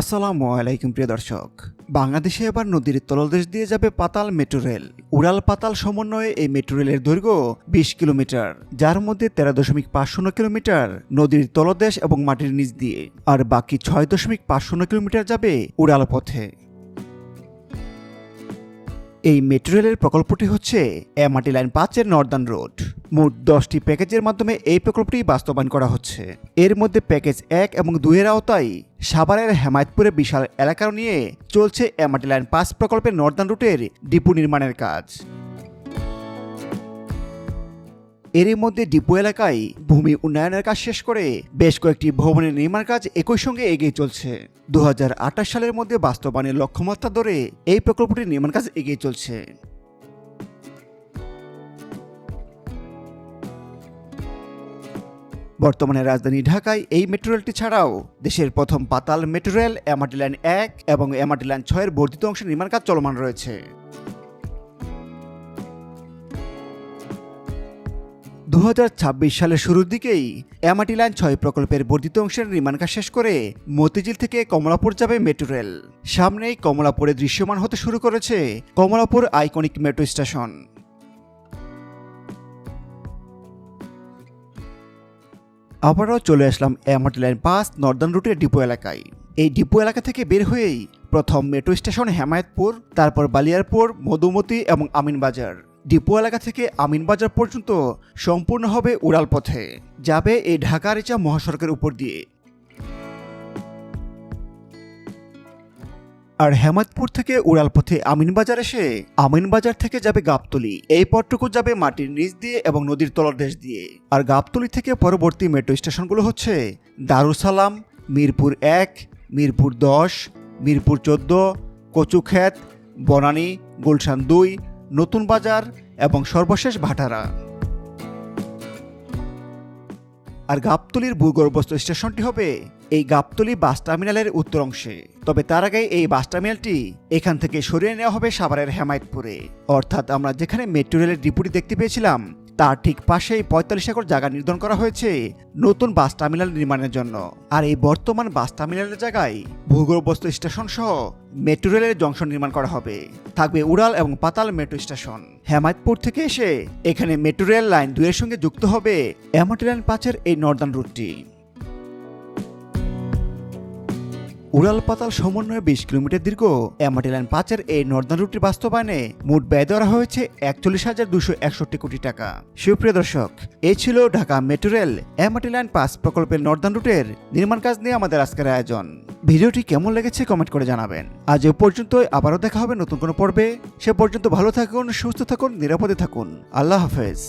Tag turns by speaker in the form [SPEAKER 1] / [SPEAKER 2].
[SPEAKER 1] আসসালামু আলাইকুম প্রিয় দর্শক। বাংলাদেশে এবার নদীর তলদেশ দিয়ে যাবে পাতাল মেট্রো রেল। উড়াল পাতাল সমন্বয়ে এই মেট্রো রেলের দৈর্ঘ্য বিশ কিলোমিটার, যার মধ্যে তেরো দশমিক পাঁচ শূন্য কিলোমিটার নদীর তলদেশ এবং মাটির নিচ দিয়ে, আর বাকি ছয় দশমিক পাঁচ শূন্য কিলোমিটার যাবে উড়াল পথে। এই মেট্রো রেলের প্রকল্পটি হচ্ছে এমআরটি লাইন পাঁচের নর্দার্ন রোড। মোট দশটি প্যাকেজের মাধ্যমে এই প্রকল্পটি বাস্তবায়ন করা হচ্ছে। এর মধ্যে প্যাকেজ এক এবং দুইয়ের আওতায় সাভারের হেমায়তপুরে বিশাল এলাকা নিয়ে চলছে এমআরটি লাইন পাঁচ প্রকল্পের নর্দার্ন রুটের ডিপু নির্মাণের কাজ। এরই মধ্যে ডিপো এলাকায় ভূমি উন্নয়নের কাজ শেষ করে বেশ কয়েকটি ভবনের নির্মাণ কাজ একই সঙ্গে এগিয়ে চলছে। দু হাজার আটাশ সালের মধ্যে বাস্তবায়নের লক্ষ্যমাত্রা ধরে এই প্রকল্পটির নির্মাণ কাজ এগিয়ে চলছে। বর্তমানে রাজধানী ঢাকায় এই মেট্রো রেলটি ছাড়াও দেশের প্রথম পাতাল মেট্রো রেল এমআরটি লাইন এক এবং এমআরটি লাইন ছয়ের বর্ধিত অংশের নির্মাণ কাজ চলমান রয়েছে। দু হাজার ছাব্বিশ সালের শুরুর দিকেই এমআরটি লাইন ছয় প্রকল্পের বর্ধিত অংশের নির্মাণ কাজ শেষ করে মতিঝিল থেকে কমলাপুর যাবে মেট্রো রেল। সামনেই কমলাপুরে দৃশ্যমান হতে শুরু করেছে কমলাপুর আইকনিক মেট্রো স্টেশন। আবারও চলে আসলাম এমআরটি লাইন পাঁচ নর্দার্ন রুটের ডিপো এলাকায়। এই ডিপো এলাকা থেকে বের হয়েই প্রথম মেট্রো স্টেশন হেমায়তপুর, তারপর বালিয়ারপুর, মধুমতি এবং আমিনবাজার। ডিপো এলাকা থেকে আমিনবাজার পর্যন্ত সম্পূর্ণ হবে উড়াল পথে যাবে এই ঢাকা রিচা মহাসড়কের উপর দিয়ে। আর হেমাদপুর থেকে উড়াল পথে আমিনবাজার এসে আমিনবাজার থেকে যাবে গাবতলি। এই পথটুকু যাবে মাটির নিচ দিয়ে এবং নদীর তলদেশ দিয়ে। আর গাবতলি থেকে পরবর্তী মেট্রো স্টেশনগুলো হচ্ছে দারুসালাম, মিরপুর এক, মিরপুর দশ, মিরপুর চোদ্দ, কচুক্ষেত, বনানী, গুলশান দুই নতুন বাজার এবং সর্বশেষ ভাটারা। আর গাবতলির ভূগর্ভস্থ স্টেশনটি হবে এই গাবতলি বাস টার্মিনালের উত্তর অংশে। তবে তার আগে এই বাস টার্মিনালটি এখান থেকে সরিয়ে নেওয়া হবে সাভারের হেমায়তপুরে। অর্থাৎ আমরা যেখানে মেট্রো রেলের ডিপুটি দেখতে পেয়েছিলাম তার ঠিক পাশেই পঁয়তাল্লিশ একর জায়গা নির্ধারণ করা হয়েছে নতুন বাস টার্মিনাল নির্মাণের জন্য। আর এই বর্তমান বাস টার্মিনালের জায়গায় ভূগর্ভস্থ স্টেশন সহ মেট্রো রেলের জংশন নির্মাণ করা হবে। থাকবে উড়াল এবং পাতাল মেট্রো স্টেশন। হেমায়তপুর থেকে এসে এখানে মেট্রো রেল লাইন দুইয়ের সঙ্গে যুক্ত হবে এমটি লাইন পাঁচের এই নর্দার্ন রুটটি। উড়াল পাতাল সমন্বয়ে বিশ কিলোমিটার দীর্ঘ এমআরটি লাইন পাঁচের এই নর্দার্ন রুটটি বাস্তবায়নে মোট ব্যয় ধরা হয়েছে একচল্লিশ হাজার দুশো একষট্টি কোটি টাকা। সুপ্রিয় দর্শক, এ ছিল Dhaka metro rail MRT line পাঁচ প্রকল্পের নর্দার্ন রুটের নির্মাণ কাজ নিয়ে আমাদের আজকের আয়োজন। ভিডিওটি কেমন লেগেছে কমেন্ট করে জানাবেন। আজ এ পর্যন্ত আবারও দেখা হবে নতুন কোনো পর্বে। সে পর্যন্ত ভালো থাকুন, সুস্থ থাকুন, নিরাপদে থাকুন। আল্লাহ হাফেজ।